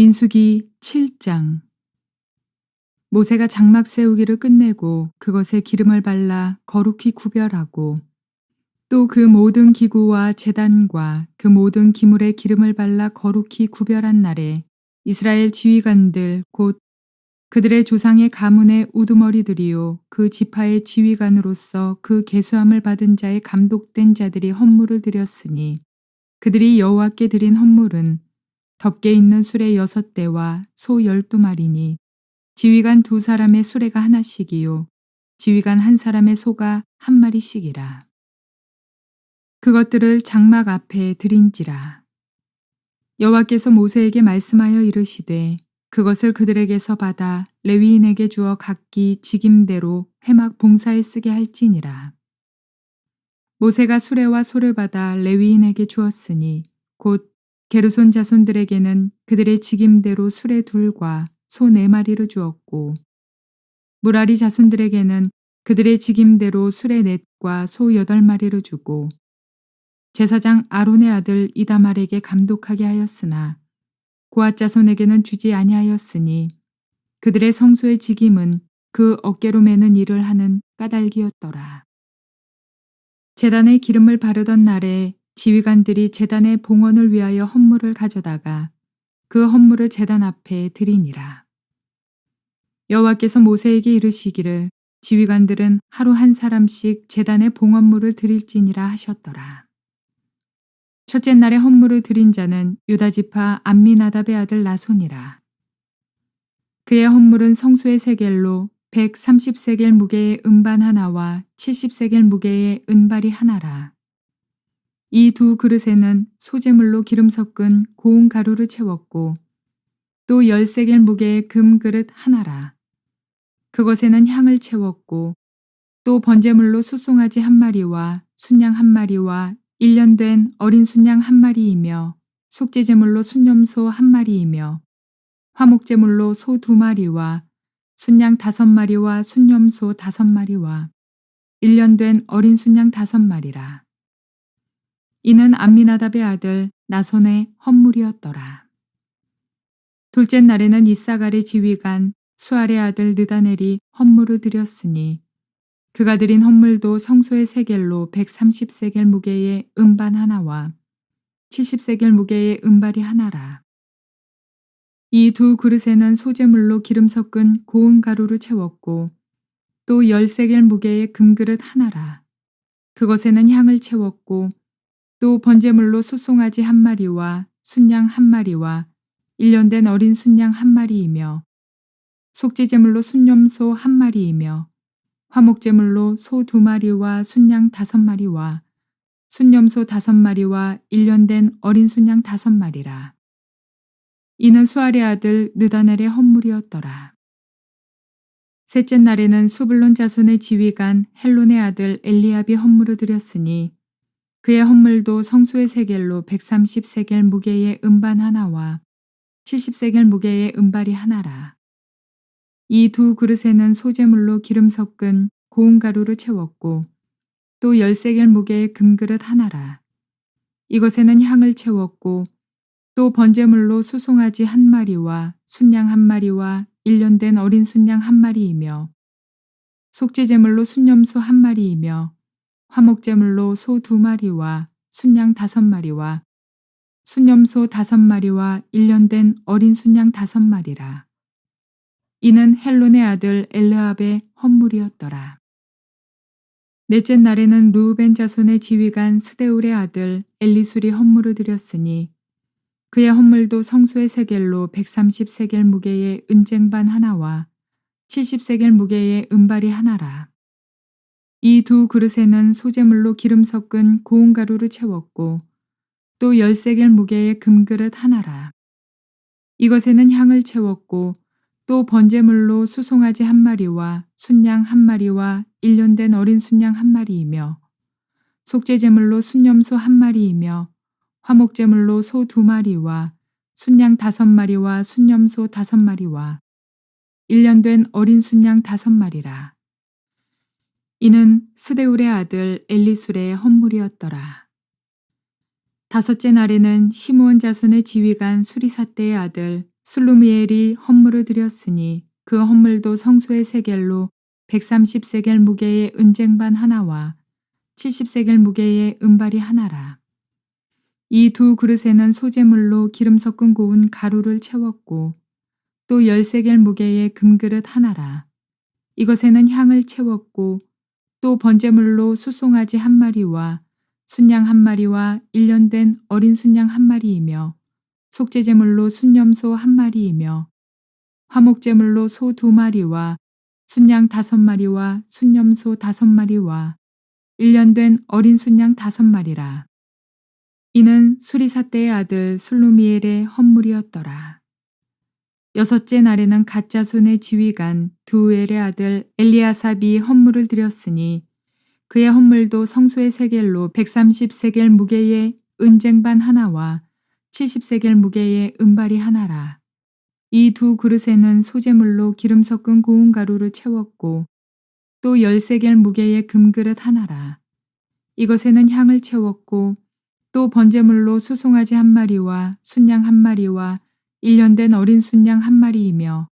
민수기 7장. 모세가 장막 세우기를 끝내고 그것에 기름을 발라 거룩히 구별하고 또 그 모든 기구와 재단과 그 모든 기물에 기름을 발라 거룩히 구별한 날에 이스라엘 지휘관들 곧 그들의 조상의 가문의 우두머리들이요 그 지파의 지휘관으로서 그 계수함을 받은 자의 감독된 자들이 헌물을 드렸으니 그들이 여호와께 드린 헌물은 덮개 있는 수레 여섯 대와 소 열두 마리니 지휘관 두 사람의 수레가 하나씩이요 지휘관 한 사람의 소가 한 마리씩이라. 그것들을 장막 앞에 드린지라. 여호와께서 모세에게 말씀하여 이르시되 그것을 그들에게서 받아 레위인에게 주어 각기 직임대로 회막 봉사에 쓰게 할지니라. 모세가 수레와 소를 받아 레위인에게 주었으니 곧 게르손 자손들에게는 그들의 직임대로 수레 둘과 소 네 마리를 주었고 무라리 자손들에게는 그들의 직임대로 수레 넷과 소 여덟 마리를 주고 제사장 아론의 아들 이다말에게 감독하게 하였으나 고앗 자손에게는 주지 아니하였으니 그들의 성소의 직임은 그 어깨로 매는 일을 하는 까닭이었더라. 재단에 기름을 바르던 날에 지휘관들이 재단의 봉헌을 위하여 헌물을 가져다가 그 헌물을 재단 앞에 드리니라. 여호와께서 모세에게 이르시기를 지휘관들은 하루 한 사람씩 재단의 봉헌물을 드릴지니라 하셨더라. 첫째 날에 헌물을 드린 자는 유다 지파 안미나답의 아들 나손이라. 그의 헌물은 성소의 세겔로 130세겔 무게의 은반 하나와 70세겔 무게의 은발이 하나라. 이 두 그릇에는 소재물로 기름 섞은 고운 가루를 채웠고 또 열세 겔 무게의 금 그릇 하나라. 그것에는 향을 채웠고 또 번제물로 수송아지 한 마리와 순양 한 마리와 1년 된 어린 순양 한 마리이며 속죄제물로 순염소 한 마리이며 화목제물로 소 두 마리와 순양 다섯 마리와 순염소 다섯 마리와 1년 된 어린 순양 다섯 마리라. 이는 암미나답의 아들 나손의 헌물이었더라. 둘째 날에는 이사갈의 지휘관 수알의 아들 느다넬이 헌물을 드렸으니 그가 드린 헌물도 성소의 세겔로 130세겔 무게의 은반 하나와 70세겔 무게의 은발이 하나라. 이 두 그릇에는 소재물로 기름 섞은 고운 가루를 채웠고 또 10세겔 무게의 금그릇 하나라. 그것에는 향을 채웠고 또 번제물로 수송아지 한 마리와 순양 한 마리와 1년 된 어린 순양 한 마리이며 속죄제물로 순염소 한 마리이며 화목제물로 소 두 마리와 순양 다섯 마리와 순염소 다섯 마리와 1년 된 어린 순양 다섯 마리라. 이는 수알의 아들 느다넬의 헌물이었더라. 셋째 날에는 수블론 자손의 지휘관 헬론의 아들 엘리압이 헌물을 드렸으니 그의 헌물도 성소의 세겔로 130세겔 무게의 은반 하나와 70세겔 무게의 은발이 하나라. 이 두 그릇에는 소재물로 기름 섞은 고운 가루를 채웠고 또 10세겔 무게의 금그릇 하나라. 이것에는 향을 채웠고 또 번제물로 수송아지 한 마리와 순양 한 마리와 1년 된 어린 순양 한 마리이며 속죄제물로 순염소 한 마리이며 화목제물로 소 두 마리와 순양 다섯 마리와 순염소 다섯 마리와 1년 된 어린 순양 다섯 마리라. 이는 헬론의 아들 엘르압의 헌물이었더라. 넷째 날에는 루우벤 자손의 지휘관 스데울의 아들 엘리술이 헌물을 드렸으니 그의 헌물도 성소의 세겔로 130세겔 무게의 은쟁반 하나와 70세겔 무게의 은발이 하나라. 이 두 그릇에는 소재물로 기름 섞은 고운 가루를 채웠고 또 열세겔 무게의 금그릇 하나라. 이것에는 향을 채웠고 또 번제물로 수송아지 한 마리와 순양 한 마리와 1년 된 어린 순양 한 마리이며 속죄제물로 순염소 한 마리이며 화목제물로 소 두 마리와 순양 다섯 마리와 순염소 다섯 마리와 1년 된 어린 순양 다섯 마리라. 이는 스데울의 아들 엘리술의 헌물이었더라. 다섯째 날에는 시므온 자손의 지휘관 수리사떼의 아들 술루미엘이 헌물을 드렸으니 그 헌물도 성소의 세겔로 130세겔 무게의 은쟁반 하나와 70세겔 무게의 은발이 하나라. 이 두 그릇에는 소재물로 기름 섞은 고운 가루를 채웠고 또 열세겔 무게의 금그릇 하나라. 이것에는 향을 채웠고 또 번제물로 수송아지 한 마리와 순양 한 마리와 일년된 어린 순양 한 마리이며 속죄제물로 순염소 한 마리이며 화목제물로 소 두 마리와 순양 다섯 마리와 순염소 다섯 마리와 일년된 어린 순양 다섯 마리라. 이는 수리사 때의 아들 술루미엘의 헌물이었더라. 여섯째 날에는 가짜 손의 지휘관 두엘의 아들 엘리아삽이 헌물을 드렸으니 그의 헌물도 성소의 세겔로 130세겔 무게의 은쟁반 하나와 70세겔 무게의 은발이 하나라. 이 두 그릇에는 소재물로 기름 섞은 고운 가루를 채웠고 또 10세겔 무게의 금그릇 하나라. 이것에는 향을 채웠고 또 번제물로 수송아지 한 마리와 순양 한 마리와 일년된 어린 순양 한 마리이며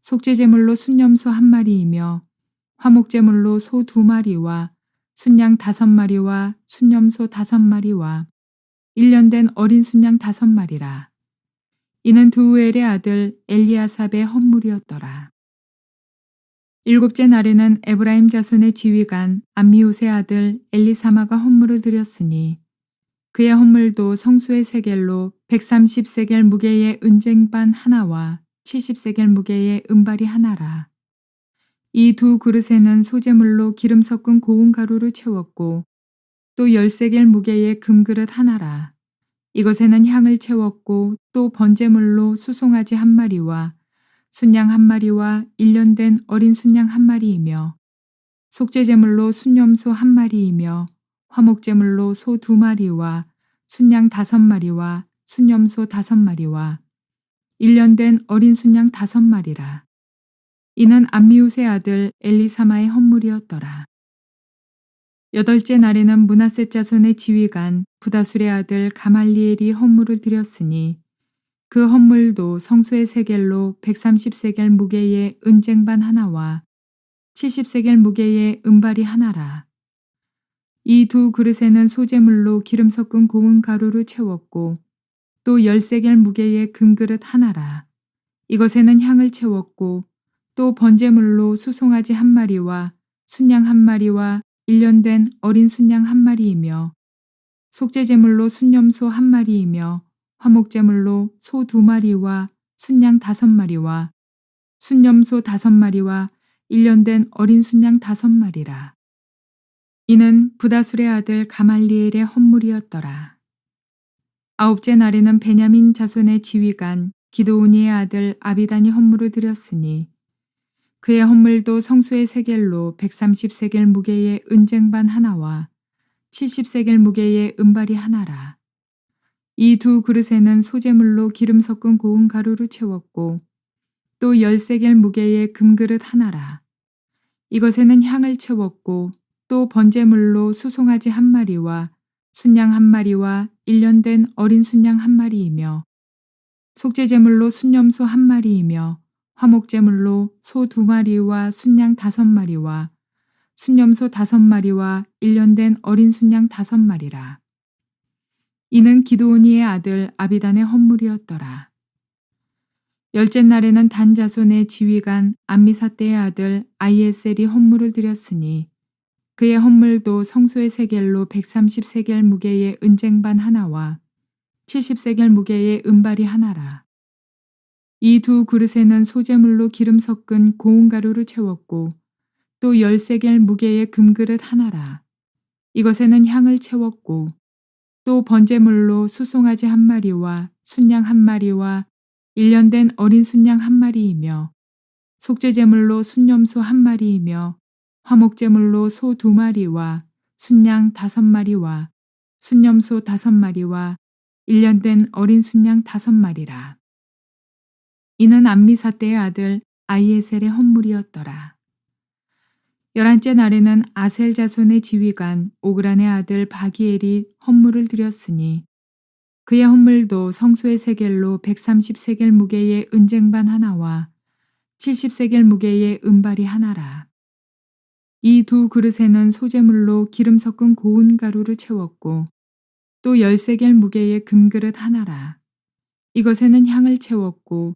속죄제물로 순염소 한 마리이며 화목제물로 소 두 마리와 순양 다섯 마리와 순염소 다섯 마리와 일년된 어린 순양 다섯 마리라. 이는 두우엘의 아들 엘리아삽의 헌물이었더라. 일곱째 날에는 에브라임 자손의 지휘관 암미우스의 아들 엘리사마가 헌물을 드렸으니 그의 헌물도 성수의 세겔로 130세겔 무게의 은쟁반 하나와 70세겔 무게의 은발이 하나라. 이 두 그릇에는 소재물로 기름 섞은 고운 가루를 채웠고 또 10세겔 무게의 금그릇 하나라. 이것에는 향을 채웠고 또 번제물로 수송아지 한 마리와 순양 한 마리와 일년된 어린 순양 한 마리이며 속죄제물로 순염소 한 마리이며 화목제물로 소 두 마리와 순양 다섯 마리와 순염소 다섯 마리와 일년된 어린 순양 다섯 마리라. 이는 암미우스의 아들 엘리사마의 헌물이었더라. 여덟째 날에는 문하세 자손의 지휘관 부다술의 아들 가말리엘이 헌물을 드렸으니 그 헌물도 성소의 세겔로 130세겔 무게의 은쟁반 하나와 70세겔 무게의 은발이 하나라. 이 두 그릇에는 소재물로 기름 섞은 고운 가루를 채웠고 또 10세겔 무게의 금그릇 하나라. 이것에는 향을 채웠고 또 번제물로 수송아지 한 마리와 순양 한 마리와 일년된 어린 순양 한 마리이며 속죄제물로 순염소 한 마리이며 화목제물로 소 두 마리와 순양 다섯 마리와 순염소 다섯 마리와 일년된 어린 순양 다섯 마리라. 이는 부다술의 아들 가말리엘의 헌물이었더라. 아홉째 날에는 베냐민 자손의 지휘관 기도우니의 아들 아비단이 헌물을 드렸으니 그의 헌물도 성수의 세겔로 130세겔 무게의 은쟁반 하나와 70세겔 무게의 은발이 하나라. 이 두 그릇에는 소재물로 기름 섞은 고운 가루를 채웠고 또 10세겔 무게의 금그릇 하나라. 이것에는 향을 채웠고 또 번제물로 수송아지 한 마리와 순양 한 마리와 일년된 어린 순양 한 마리이며 속죄제물로 순염소 한 마리이며 화목제물로 소 두 마리와 순양 다섯 마리와 순염소 다섯 마리와 일년된 어린 순양 다섯 마리라. 이는 기도오니의 아들 아비단의 헌물이었더라. 열째 날에는 단 자손의 지휘관 암미사떼의 아들 아이에셀이 헌물을 드렸으니 그의 헌물도 성소의 세겔로 130세겔 무게의 은쟁반 하나와 70세겔 무게의 은발이 하나라. 이 두 그릇에는 소재물로 기름 섞은 고운 가루를 채웠고 또 열세겔 무게의 금그릇 하나라. 이것에는 향을 채웠고 또 번제물로 수송아지 한 마리와 순양 한 마리와 일년된 어린 순양 한 마리이며 속죄제물로 순염소 한 마리이며 화목제물로 소 두 마리와 순양 다섯 마리와 순염소 다섯 마리와 일년된 어린 순양 다섯 마리라. 이는 암미사 때의 아들 아이에셀의 헌물이었더라. 열한째 날에는 아셀 자손의 지휘관 오그란의 아들 바기엘이 헌물을 드렸으니 그의 헌물도 성소의 세겔로 130세겔 무게의 은쟁반 하나와 70세겔 무게의 은발이 하나라. 이 두 그릇에는 소재물로 기름 섞은 고운 가루를 채웠고 또 열세 겔 무게의 금그릇 하나라. 이것에는 향을 채웠고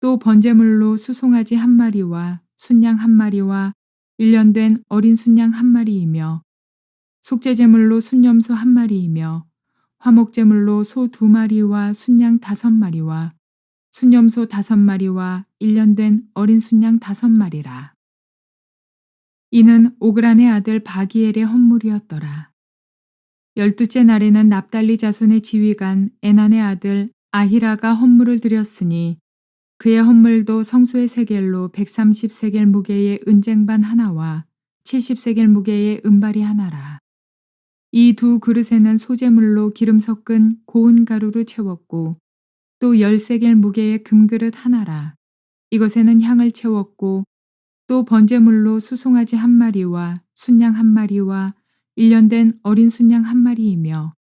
또 번제물로 수송아지 한 마리와 순양 한 마리와 일년된 어린 순양 한 마리이며 속죄제물로 순염소 한 마리이며 화목제물로 소 두 마리와 순양 다섯 마리와 순염소 다섯 마리와 일년된 어린 순양 다섯 마리라. 이는 오그란의 아들 바기엘의 헌물이었더라. 열두째 날에는 납달리 자손의 지휘관 에난의 아들 아히라가 헌물을 드렸으니 그의 헌물도 성소의 세겔로 130세겔 무게의 은쟁반 하나와 70세겔 무게의 은발이 하나라. 이 두 그릇에는 소재물로 기름 섞은 고운 가루를 채웠고 또 열세겔 무게의 금그릇 하나라. 이것에는 향을 채웠고 또 번제물로 수송아지 한 마리와 순양 한 마리와 일년된 어린 순양 한 마리이며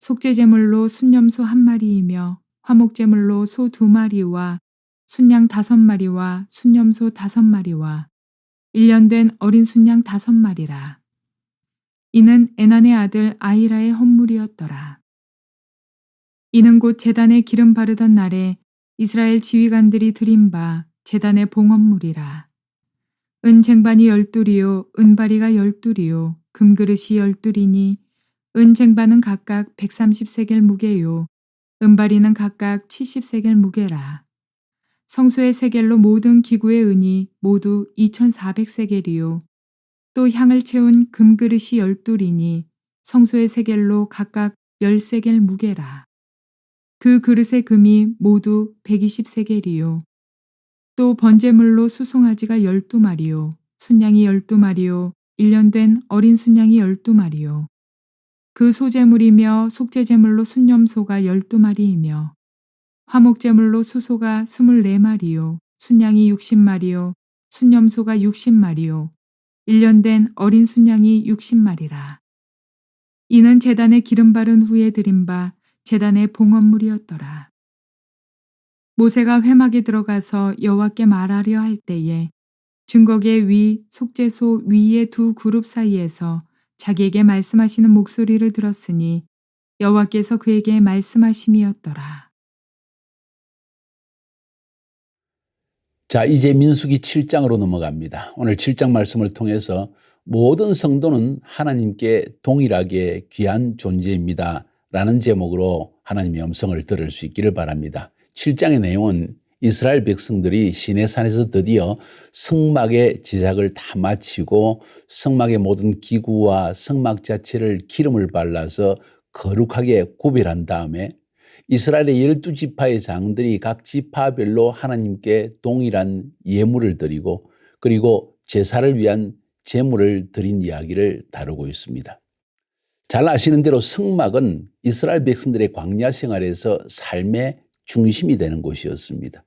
속죄제물로 순염소 한 마리이며 화목제물로 소 두 마리와 순양 다섯 마리와 순염소 다섯 마리와 일년된 어린 순양 다섯 마리라. 이는 에난의 아들 아이라의 헌물이었더라. 이는 곧 제단에 기름 바르던 날에 이스라엘 지휘관들이 드린 바 제단의 봉헌물이라. 은쟁반이 열둘이요 은바리가 열둘이요 금그릇이 열둘이니 은쟁반은 각각 130세겔 무게요 은바리는 각각 70세겔 무게라. 성수의 세겔로 모든 기구의 은이 모두 2400세겔이요. 또 향을 채운 금그릇이 열둘이니 성소의 세겔로 각각 10세겔 무게라. 그 그릇의 금이 모두 120세겔이요. 또 번제물로 수송아지가 12마리요. 순양이 12마리요. 1년 된 어린 순양이 12마리요. 그 소재물이며 속죄제물로 순염소가 12마리이며 화목제물로 수소가 24마리요. 순양이 60마리요. 순염소가 60마리요. 1년 된 어린 순양이 60마리라. 이는 재단에 기름 바른 후에 드린 바 재단의 봉헌물이었더라. 모세가 회막에 들어가서 여호와께 말하려 할 때에 증거계 위 속죄소 위의 두 그룹 사이에서 자기에게 말씀하시는 목소리를 들었으니 여호와께서 그에게 말씀하심이었더라. 자, 이제 민수기 7장으로 넘어갑니다. 오늘 7장 말씀을 통해서 모든 성도는 하나님께 동일하게 귀한 존재입니다. 라는 제목으로 하나님의 음성을 들을 수 있기를 바랍니다. 7장의 내용은 이스라엘 백성들이 시내산에서 드디어 성막의 제작을 다 마치고 성막의 모든 기구와 성막 자체를 기름을 발라서 거룩하게 구별한 다음에 이스라엘의 열두 지파의 장들이 각 지파별로 하나님께 동일한 예물을 드리고 그리고 제사를 위한 제물을 드린 이야기를 다루고 있습니다. 잘 아시는 대로 성막은 이스라엘 백성들의 광야 생활에서 삶의 중심이 되는 곳이었습니다.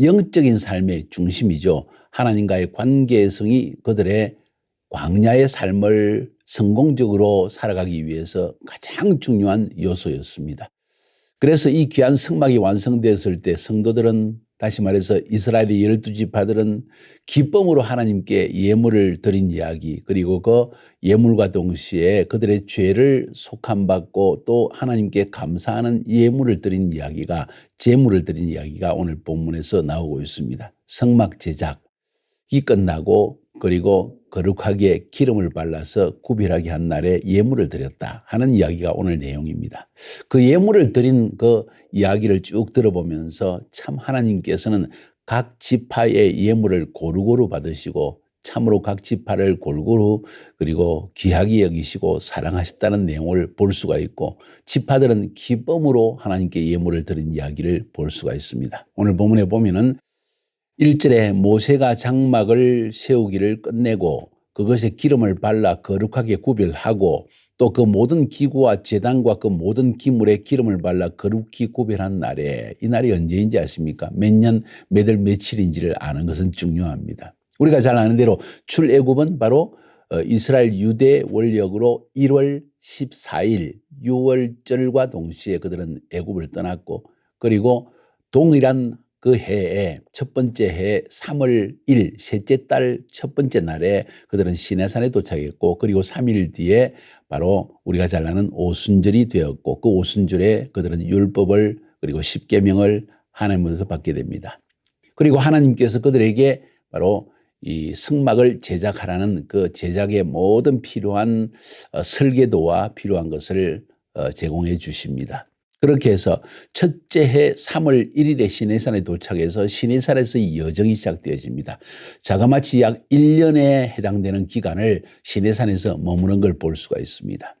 영적인 삶의 중심이죠. 하나님과의 관계성이 그들의 광야의 삶을 성공적으로 살아가기 위해서 가장 중요한 요소였습니다. 그래서 이 귀한 성막이 완성되었을 때 성도들은 다시 말해서 이스라엘의 열두 지파들은 기쁨으로 하나님께 예물을 드린 이야기 그리고 그 예물과 동시에 그들의 죄를 속함받고 또 하나님께 감사하는 예물을 드린 이야기가 제물을 드린 이야기가 오늘 본문에서 나오고 있습니다. 성막 제작이 끝나고 그리고 거룩하게 기름을 발라서 구별하게 한 날에 예물을 드렸다 하는 이야기가 오늘 내용입니다. 그 예물을 드린 그 이야기를 쭉 들어보면서 참 하나님께서는 각 지파의 예물을 고루고루 받으시고 참으로 각 지파를 골고루 그리고 귀하게 여기시고 사랑하셨다는 내용을 볼 수가 있고 지파들은 기쁨으로 하나님께 예물을 드린 이야기를 볼 수가 있습니다. 오늘 본문에 보면은 1절에 모세가 장막을 세우기를 끝내고 그것에 기름을 발라 거룩하게 구별하고 또 그 모든 기구와 재단과 그 모든 기물에 기름을 발라 거룩히 구별한 날에 이 날이 언제인지 아십니까? 몇 년, 몇월, 며칠인지를 아는 것은 중요합니다. 우리가 잘 아는 대로 출애굽은 바로 어, 이스라엘 유대 원력으로 1월 14일 6월절과 동시에 그들은 애굽을 떠났고 그리고 동일한 그 해에 첫 번째 해 3월 1 셋째 달 첫 번째 날에 그들은 시내산에 도착했고 그리고 3일 뒤에 바로 우리가 잘 아는 오순절이 되었고 그 오순절에 그들은 율법을 그리고 십계명을 하나님으로서 받게 됩니다. 그리고 하나님께서 그들에게 바로 이 성막을 제작하라는 그 제작에 모든 필요한 어, 설계도와 필요한 것을 어, 제공해 주십니다. 그렇게 해서 첫째 해 3월 1일에 시내산에 도착해서 시내산에서 이 여정이 시작되어집니다. 자그마치 약 1년에 해당되는 기간을 시내산에서 머무는 걸 볼 수가 있습니다.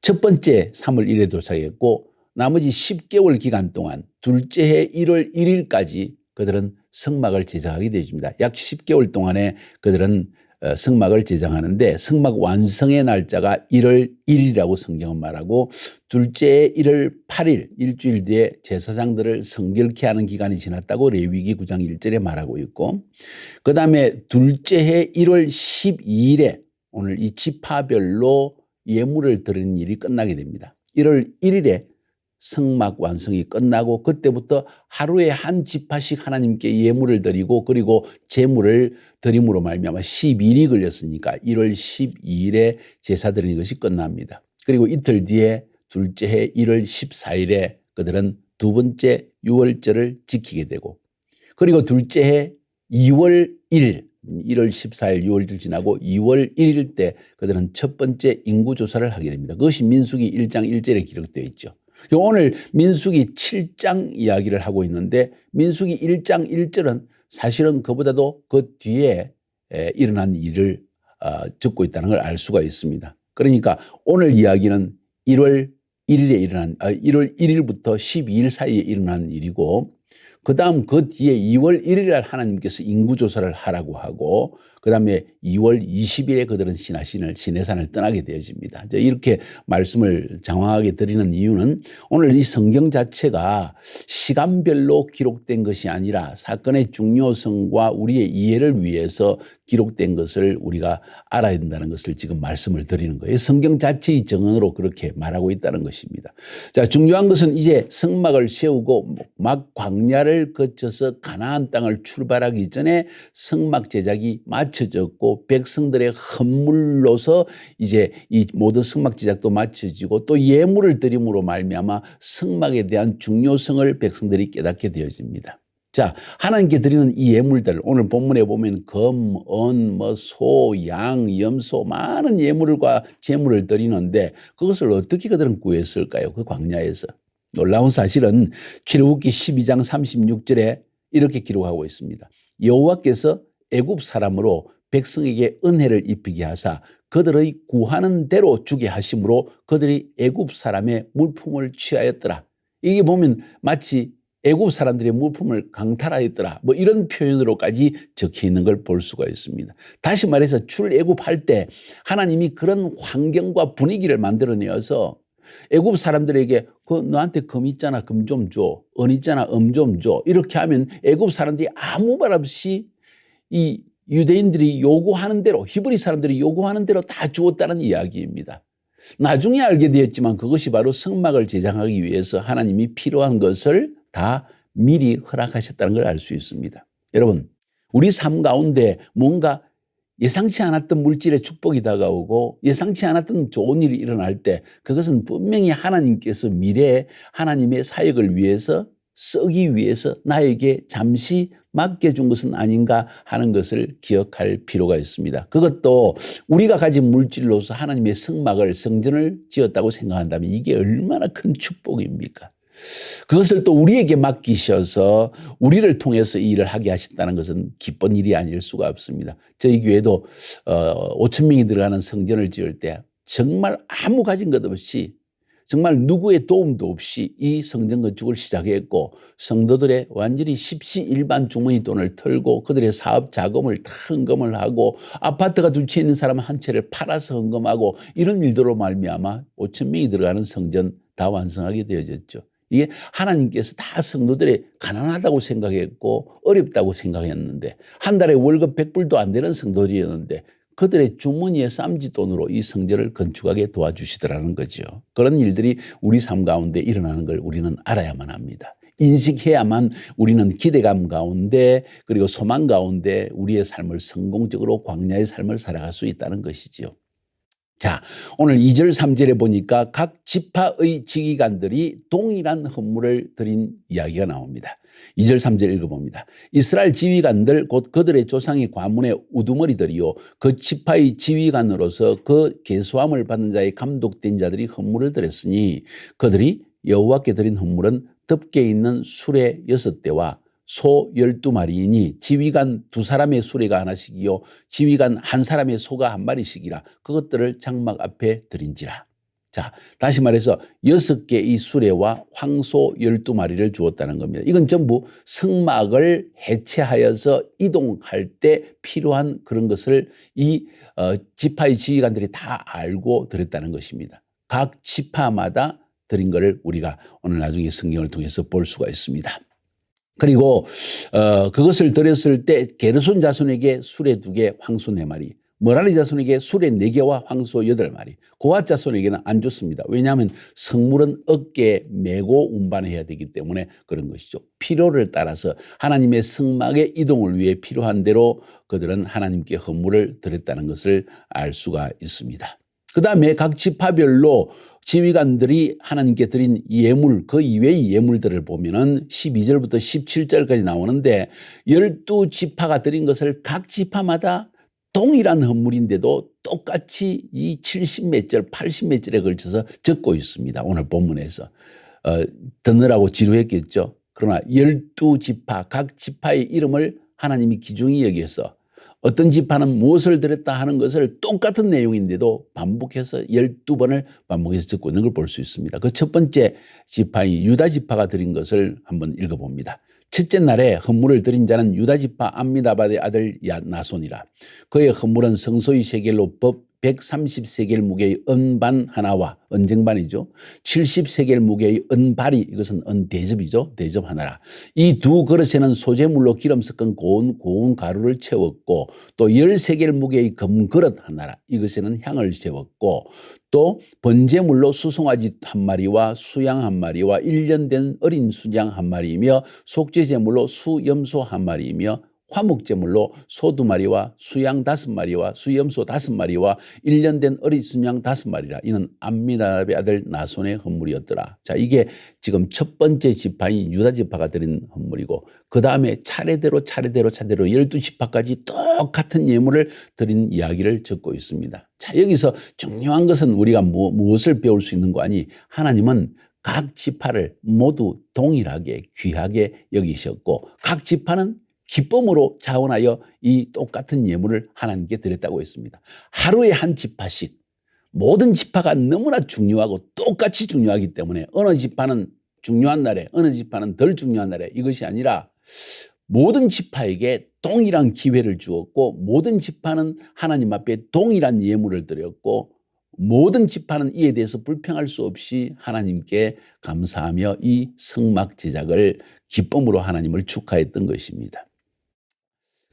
첫 번째 3월 1일에 도착했고 나머지 10개월 기간 동안 둘째 해 1월 1일까지 그들은 성막을 제작하게 되어집니다. 약 10개월 동안에 그들은 어, 성막을 제작하는데 성막 완성의 날짜가 1월 1일이라고 성경은 말하고 둘째 1월 8일 일주일 뒤에 제사장들을 성결케 하는 기간이 지났다고 레위기 9장 1절에 말하고 있고 그 다음에 둘째 해 1월 12일에 오늘 이 지파별로 예물을 드리는 일이 끝나게 됩니다. 1월 1일에 성막 완성이 끝나고 그때부터 하루에 한 지파씩 하나님께 예물을 드리고 그리고 제물을 드림으로 말미암아 10일이 걸렸으니까 1월 12일에 제사 드리는 것이 끝납니다. 그리고 이틀 뒤에 둘째 해 1월 14일에 그들은 두 번째 6월절을 지키게 되고 그리고 둘째 해 2월 1일 1월 14일 6월절 지나고 2월 1일 때 그들은 첫 번째 인구 조사를 하게 됩니다. 그것이 민수기 1장 1절에 기록되어 있죠. 오늘 민수기 7장 이야기를 하고 있는데 민수기 1장 1절은 사실은 그보다도 그 뒤에 일어난 일을 어, 듣고 있다는 걸 알 수가 있습니다. 그러니까 오늘 이야기는 1월 1일에 일어난 1월 아, 1일부터 12일 사이에 일어난 일이고 그 다음 그 뒤에 2월 1일 날 하나님께서 인구 조사를 하라고 하고 그 다음에 2월 20일에 그들은 신하신을 시내산을 떠나게 되어집니다. 이렇게 말씀을 장황하게 드리는 이유는 오늘 이 성경 자체가 시간별로 기록된 것이 아니라 사건의 중요성과 우리의 이해를 위해서 기록된 것을 우리가 알아야 된다는 것을 지금 말씀을 드리는 거예요. 성경 자체의 정언으로 그렇게 말하고 있다는 것입니다. 자, 중요한 것은 이제 성막을 세우고 막 광야를 거쳐서 가나안 땅을 출발하기 전에 성막 제작이 마 쳐졌고 백성들의 헌물로서 이제 이 모든 성막 제작도 마쳐지고 또 예물을 드림으로 말미암아 성막에 대한 중요성을 백성들이 깨닫게 되어집니다. 자, 하나님께 드리는 이 예물들, 오늘 본문에 보면 검, 은, 뭐, 소, 양, 염소, 많은 예물과 제물을 드리는데 그것을 어떻게 그들은 구했을까요? 그 광야에서. 놀라운 사실은 출애굽기 12장 36절에 이렇게 기록하고 있습니다. 여호와께서 애굽 사람으로 백성에게 은혜를 입히게 하사 그들의 구하는 대로 주게 하심으로 그들이 애굽 사람의 물품을 취하였더라. 이게 보면 마치 애굽 사람들의 물품을 강탈하였더라. 뭐 이런 표현으로까지 적혀 있는 걸 볼 수가 있습니다. 다시 말해서 출애굽할 때 하나님이 그런 환경과 분위기를 만들어내어서 애굽 사람들에게 그 너한테 금 있잖아 금 좀 줘. 은 있잖아 음 좀 줘. 이렇게 하면 애굽 사람들이 아무 말 없이 이 유대인들이 요구하는 대로 히브리 사람들이 요구하는 대로 다 주었다는 이야기입니다. 나중에 알게 되었지만 그것이 바로 성막을 제작하기 위해서 하나님이 필요한 것을 다 미리 허락하셨다는 걸 알 수 있습니다. 여러분, 우리 삶 가운데 뭔가 예상치 않았던 물질의 축복이 다가오고 예상치 않았던 좋은 일이 일어날 때 그것은 분명히 하나님께서 미래에 하나님의 사역을 위해서 쓰기 위해서 나에게 잠시 맡겨준 것은 아닌가 하는 것을 기억할 필요가 있습니다. 그것도 우리가 가진 물질로서 하나님의 성막을 성전을 지었다고 생각한다면 이게 얼마나 큰 축복입니까? 그것을 또 우리에게 맡기셔서 우리를 통해서 이 일을 하게 하신다는 것은 기쁜 일이 아닐 수가 없습니다. 저희 교회도 어, 5천 명이 들어가는 성전을 지을 때 정말 아무 가진 것 없이 정말 누구의 도움도 없이 이 성전 건축을 시작했고 성도들의 완전히 십시일반 주머니 돈을 털고 그들의 사업 자금을 다 헌금을 하고 아파트가 두채 있는 사람 한 채를 팔아서 헌금하고 이런 일들로 말미암아 5천 명이 들어가는 성전 다 완성하게 되어졌죠. 이게 하나님께서 다 성도들이 가난하다고 생각했고 어렵다고 생각했는데 한 달에 월급 100불도 안 되는 성도들이었는데 그들의 주머니의 쌈짓돈으로 이 성전을 건축하게 도와주시더라는 거죠. 그런 일들이 우리 삶 가운데 일어나는 걸 우리는 알아야만 합니다. 인식해야만 우리는 기대감 가운데 그리고 소망 가운데 우리의 삶을 성공적으로 광야의 삶을 살아갈 수 있다는 것이지요. 자, 오늘 2절, 3절에 보니까 각 지파의 지휘관들이 동일한 헌물을 드린 이야기가 나옵니다. 2절, 3절 읽어봅니다. 이스라엘 지휘관들 곧 그들의 조상의 과문의 우두머리들이요. 그 지파의 지휘관으로서 그 계수함을 받는 자의 감독된 자들이 헌물을 드렸으니 그들이 여호와께 드린 헌물은 덮개 있는 수레 여섯 대와 소 열두 마리이니 지휘관 두 사람의 수레가 하나씩이요 지휘관 한 사람의 소가 한 마리씩이라 그것들을 장막 앞에 드린지라. 자, 다시 말해서 여섯 개의 수레와 황소 열두 마리를 주었다는 겁니다. 이건 전부 성막을 해체하여서 이동할 때 필요한 그런 것을 이 어, 지파의 지휘관들이 다 알고 드렸다는 것입니다. 각 지파마다 드린 것을 우리가 오늘 나중에 성경을 통해서 볼 수가 있습니다. 그리고 어, 그것을 드렸을 때 게르손 자손에게 수레 두 개, 황소 네 마리, 머라리 자손에게 수레 네 개와 황소 여덟 마리, 고앗 자손에게는 안 줬습니다. 왜냐하면 성물은 어깨에 메고 운반해야 되기 때문에 그런 것이죠. 필요를 따라서 하나님의 성막의 이동을 위해 필요한 대로 그들은 하나님께 헌물을 드렸다는 것을 알 수가 있습니다. 그 다음에 각 지파별로 지휘관들이 하나님께 드린 예물, 그 이외의 예물들을 보면은 12절부터 17절까지 나오는데 12지파가 드린 것을 각 지파마다 동일한 헌물인데도 똑같이 이 70몇 절, 80몇 절에 걸쳐서 적고 있습니다. 오늘 본문에서. 어, 듣느라고 지루했겠죠. 그러나 12지파, 각 지파의 이름을 하나님이 기중히 여기서 어떤 지파는 무엇을 드렸다 하는 것을 똑같은 내용인데도 반복해서 12번을 반복해서 적고 있는 걸 볼 수 있습니다. 그 첫 번째 지파인 유다 지파가 드린 것을 한번 읽어봅니다. 첫째 날에 헌물을 드린 자는 유다 지파 암미다바의 아들 나손이라. 그의 헌물은 성소의 세겔로 법 130세겔 무게의 은반 하나와 은쟁반이죠. 70세겔 무게의 은발이 이것은 은대접이죠. 대접 하나라. 이 두 그릇에는 소재물로 기름 섞은 고운 고운 가루를 채웠고 또 10세겔 무게의 금그릇 하나라. 이것에는 향을 채웠고 또 번제물로 수송아지 한 마리와 수양 한 마리와 1년 된 어린 수양 한 마리이며 속죄제물로 수염소 한 마리이며 화목제물로 소 두 마리와 수양 다섯 마리와 수염소 다섯 마리와 1년 된 어리순양 다섯 마리라. 이는 암미나답의 아들 나손의 헌물이었더라. 자, 이게 지금 첫 번째 지파인 유다 지파가 드린 헌물이고 그 다음에 차례대로 차례대로 차례대로 열두 지파까지 똑같은 예물을 드린 이야기를 적고 있습니다. 자, 여기서 중요한 것은 우리가 무, 무엇을 배울 수 있는 거 아니 하나님은 각 지파를 모두 동일하게 귀하게 여기셨고 각 지파는 기쁨으로 자원하여 이 똑같은 예물을 하나님께 드렸다고 했습니다. 하루에 한 지파씩 모든 지파가 너무나 중요하고 똑같이 중요하기 때문에 어느 지파는 중요한 날에 어느 지파는 덜 중요한 날에 이것이 아니라 모든 지파에게 동일한 기회를 주었고 모든 지파는 하나님 앞에 동일한 예물을 드렸고 모든 지파는 이에 대해서 불평할 수 없이 하나님께 감사하며 이 성막 제작을 기쁨으로 하나님을 축하했던 것입니다.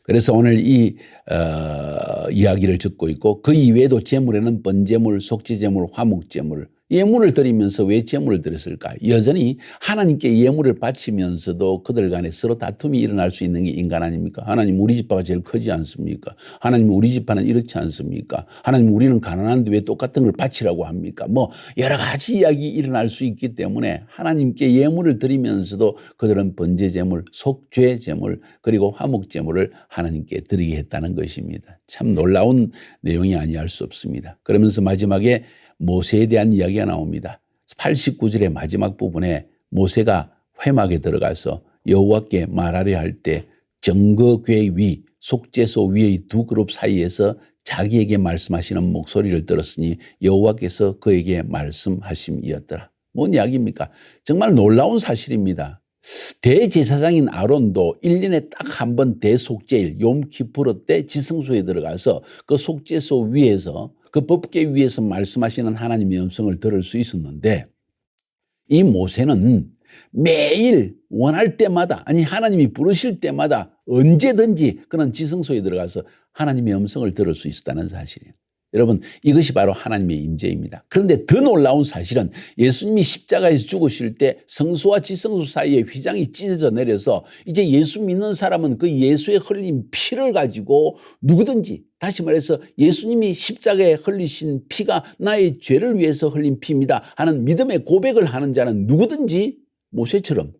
그래서 오늘 이 어, 이야기를 듣고 있고 그 이외에도 재물에는 번제물, 속죄제물, 화목제물 예물을 드리면서 왜 제물을 드렸을까? 여전히 하나님께 예물을 바치면서도 그들 간에 서로 다툼이 일어날 수 있는 게 인간 아닙니까? 하나님 우리 집파가 제일 크지 않습니까? 하나님 우리 집파는 이렇지 않습니까? 하나님 우리는 가난한데 왜 똑같은 걸 바치라고 합니까? 뭐 여러 가지 이야기 일어날 수 있기 때문에 하나님께 예물을 드리면서도 그들은 번제 제물, 속죄 제물 그리고 화목 제물을 하나님께 드리게 했다는 것입니다. 참 놀라운 내용이 아니할 수 없습니다. 그러면서 마지막에 모세에 대한 이야기가 나옵니다. 89절의 마지막 부분에 모세가 회막에 들어가서 여호와께 말하려 할 때 정거궤 위 속죄소 위의 두 그룹 사이에서 자기에게 말씀하시는 목소리를 들었으니 여호와께서 그에게 말씀하심이었더라. 뭔 이야기입니까? 정말 놀라운 사실입니다. 대제사장인 아론도 1년에 딱 한 번 대속죄일 욤키푸르 때 지성소에 들어가서 그 속죄소 위에서 그 법계 위에서 말씀하시는 하나님의 음성을 들을 수 있었는데 이 모세는 매일 원할 때마다 아니 하나님이 부르실 때마다 언제든지 그런 지성소에 들어가서 하나님의 음성을 들을 수 있었다는 사실이에요. 여러분 이것이 바로 하나님의 임재입니다. 그런데 더 놀라운 사실은 예수님이 십자가에서 죽으실 때 성소와 지성소 사이에 휘장이 찢어져 내려서 이제 예수 믿는 사람은 그 예수의 흘린 피를 가지고 누구든지 다시 말해서 예수님이 십자가에 흘리신 피가 나의 죄를 위해서 흘린 피입니다 하는 믿음의 고백을 하는 자는 누구든지 모세처럼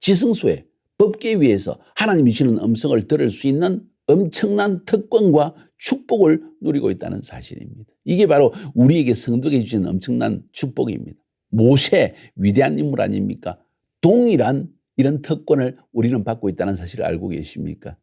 지성소에 법계 위에서 하나님이 주는 음성을 들을 수 있는 엄청난 특권과 축복을 누리고 있다는 사실입니다. 이게 바로 우리에게 성도에게 주신 엄청난 축복입니다. 모세 위대한 인물 아닙니까? 동일한 이런 특권을 우리는 받고 있다는 사실을 알고 계십니까?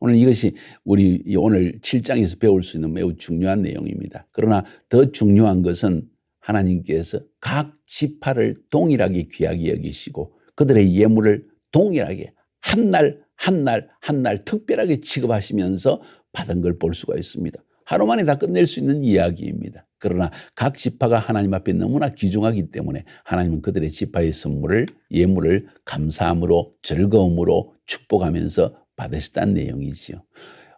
오늘 이것이 우리 오늘 7장에서 배울 수 있는 매우 중요한 내용입니다. 그러나 더 중요한 것은 하나님께서 각 지파를 동일하게 귀하게 여기시고 그들의 예물을 동일하게 한 날 한 날 한 날 특별하게 취급하시면서 받은 걸 볼 수가 있습니다. 하루 만에 다 끝낼 수 있는 이야기입니다. 그러나 각 지파가 하나님 앞에 너무나 귀중하기 때문에 하나님은 그들의 지파의 선물을 예물을 감사함으로 즐거움으로 축복하면서 받으셨다는 내용이지요.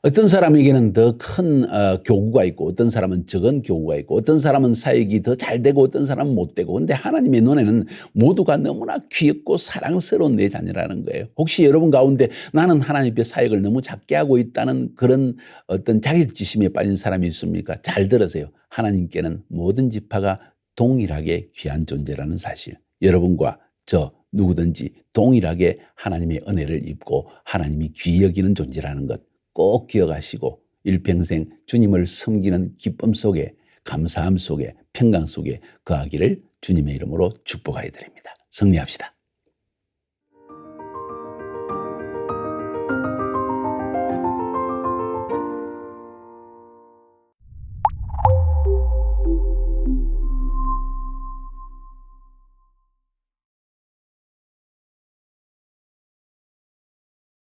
어떤 사람에게는 더 큰 교구가 있고 어떤 사람은 적은 교구가 있고 어떤 사람은 사역이 더 잘 되고 어떤 사람은 못 되고 근데 하나님의 눈에는 모두가 너무나 귀엽고 사랑스러운 내 자녀라는 거예요. 혹시 여러분 가운데 나는 하나님 앞에 사역을 너무 작게 하고 있다는 그런 어떤 자격지심에 빠진 사람이 있습니까? 잘 들으세요. 하나님께는 모든 지파가 동일하게 귀한 존재라는 사실. 여러분과 저 누구든지 동일하게 하나님의 은혜를 입고 하나님이 귀히 여기는 존재라는 것 꼭 기억하시고 일평생 주님을 섬기는 기쁨 속에 감사함 속에 평강 속에 거하기를 주님의 이름으로 축복하여 드립니다. 승리합시다.